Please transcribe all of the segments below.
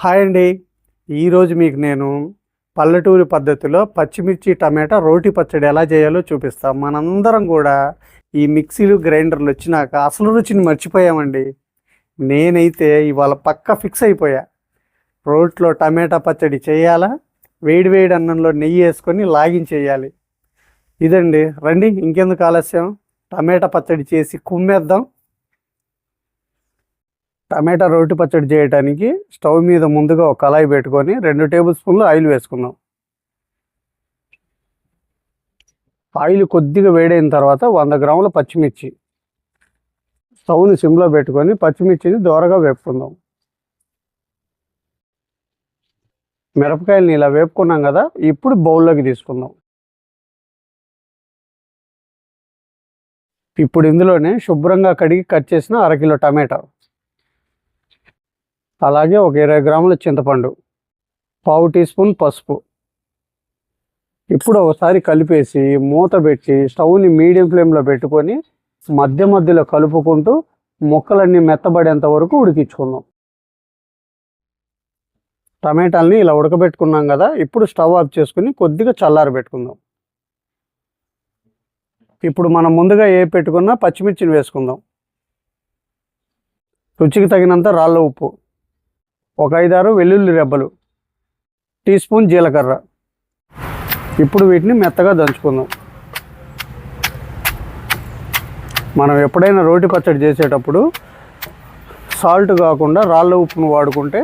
Hi అండి. ఈరోజు మీకు నేను పల్లెటూరి పద్ధతిలో పచ్చిమిర్చి టమాటా రోటి పచ్చడి ఎలా చేయాలో చూపిస్తాం. మనందరం కూడా ఈ మిక్సీలు గ్రైండర్లు వచ్చినాక అసలు రుచిని మర్చిపోయామండి. నేనైతే ఇవాళ పక్క ఫిక్స్ అయిపోయా. రోట్లో టమాటా పచ్చడి చేయాలా? వేడి వేడి అన్నంలో నెయ్యి వేసుకొని లాగించేయాలి ఇదండి. రండి. ఇంకెందుకు ఆలస్యం? టమాటా పచ్చడి చేసి కుమ్మేద్దాం. టమాటా రోటి పచ్చడి చేయడానికి స్టవ్ మీద ముందుగా ఒక కళాయి పెట్టుకొని రెండు టేబుల్ స్పూన్లు ఆయిల్ వేసుకుందాం. ఆయిల్ కొద్దిగా వేడైన తర్వాత వంద గ్రాముల పచ్చిమిర్చి. స్టవ్ని సిమ్లో పెట్టుకొని పచ్చిమిర్చిని దోరగా వేపుకుందాం. మిరపకాయలని ఇలా వేపుకున్నాం కదా ఇప్పుడు బౌల్లోకి తీసుకుందాం. ఇప్పుడు ఇందులోనే శుభ్రంగా కడిగి కట్ చేసిన అరకిలో టమాటా. అలాగే ఒక ఇరవై గ్రాముల చింతపండు పావు టీ స్పూన్ పసుపు. ఇప్పుడు ఒకసారి కలిపేసి మూత పెట్టి స్టవ్ని మీడియం ఫ్లేమ్లో పెట్టుకొని మధ్య మధ్యలో కలుపుకుంటూ ముక్కలన్నీ మెత్తబడేంత వరకు ఉడికించుకుందాం. టమాటాలని ఇలా ఉడకబెట్టుకున్నాం కదా ఇప్పుడు స్టవ్ ఆఫ్ చేసుకుని కొద్దిగా చల్లారి పెట్టుకుందాం. ఇప్పుడు మనం ముందుగా ఏ పెట్టుకున్నా పచ్చిమిర్చిని వేసుకుందాం. రుచికి తగినంత రాళ్ళ ఉప్పు. ఒక ఐదారు వెల్లుల్లి రెబ్బలు టీ స్పూన్ జీలకర్ర. ఇప్పుడు వీటిని మెత్తగా దంచుకుందాం. మనం ఎప్పుడైనా రోటి పచ్చడి చేసేటప్పుడు సాల్ట్ కాకుండా రాళ్ళ ఉప్పును వాడుకుంటే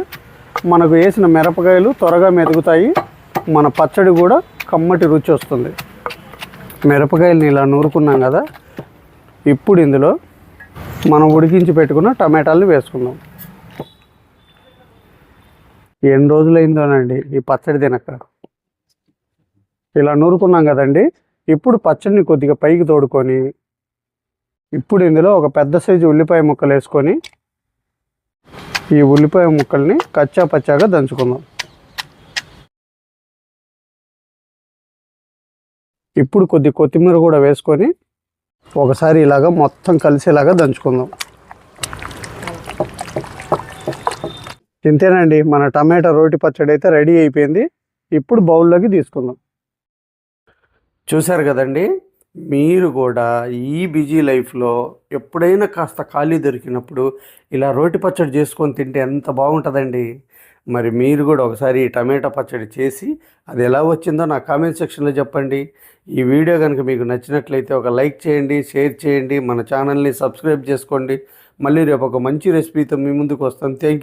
మనకు వేసిన మిరపకాయలు త్వరగా మెదుగుతాయి మన పచ్చడి కూడా కమ్మటి రుచి వస్తుంది. మిరపకాయలని ఇలా నూరుకున్నాం కదా ఇప్పుడు ఇందులో మనం ఉడికించి పెట్టుకున్న టమాటాలను వేసుకుందాం. ఎన్ని రోజులైందోనండి ఈ పచ్చడి తినక. ఇలా నూరుకున్నాం కదండి ఇప్పుడు పచ్చడిని కొద్దిగా పైకి తోడుకొని ఇప్పుడు ఇందులో ఒక పెద్ద సైజు ఉల్లిపాయ ముక్కలు వేసుకొని ఈ ఉల్లిపాయ ముక్కల్ని కచ్చా పచ్చాగా దంచుకుందాం. ఇప్పుడు కొద్ది కొత్తిమీర కూడా వేసుకొని ఒకసారి ఇలాగా మొత్తం కలిసేలాగా దంచుకుందాం. ఇంతేనండి మన టమాటా రోటి పచ్చడి అయితే రెడీ అయిపోయింది. ఇప్పుడు బౌల్లోకి తీసుకుందాం. చూశారు కదండి మీరు కూడా ఈ బిజీ లైఫ్లో ఎప్పుడైనా కాస్త ఖాళీ దొరికినప్పుడు ఇలా రోటి పచ్చడి చేసుకొని తింటే ఎంత బాగుంటుందండి? మరి మీరు కూడా ఒకసారి ఈ టమాటా పచ్చడి చేసి అది ఎలా వచ్చిందో నా కామెంట్ సెక్షన్లో చెప్పండి. ఈ వీడియో కనుక మీకు నచ్చినట్లయితే ఒక లైక్ చేయండి షేర్ చేయండి మన ఛానల్ని సబ్స్క్రైబ్ చేసుకోండి. మళ్ళీ రేపు ఒక మంచి రెసిపీతో మీ ముందుకు వస్తాను థ్యాంక్ యూ.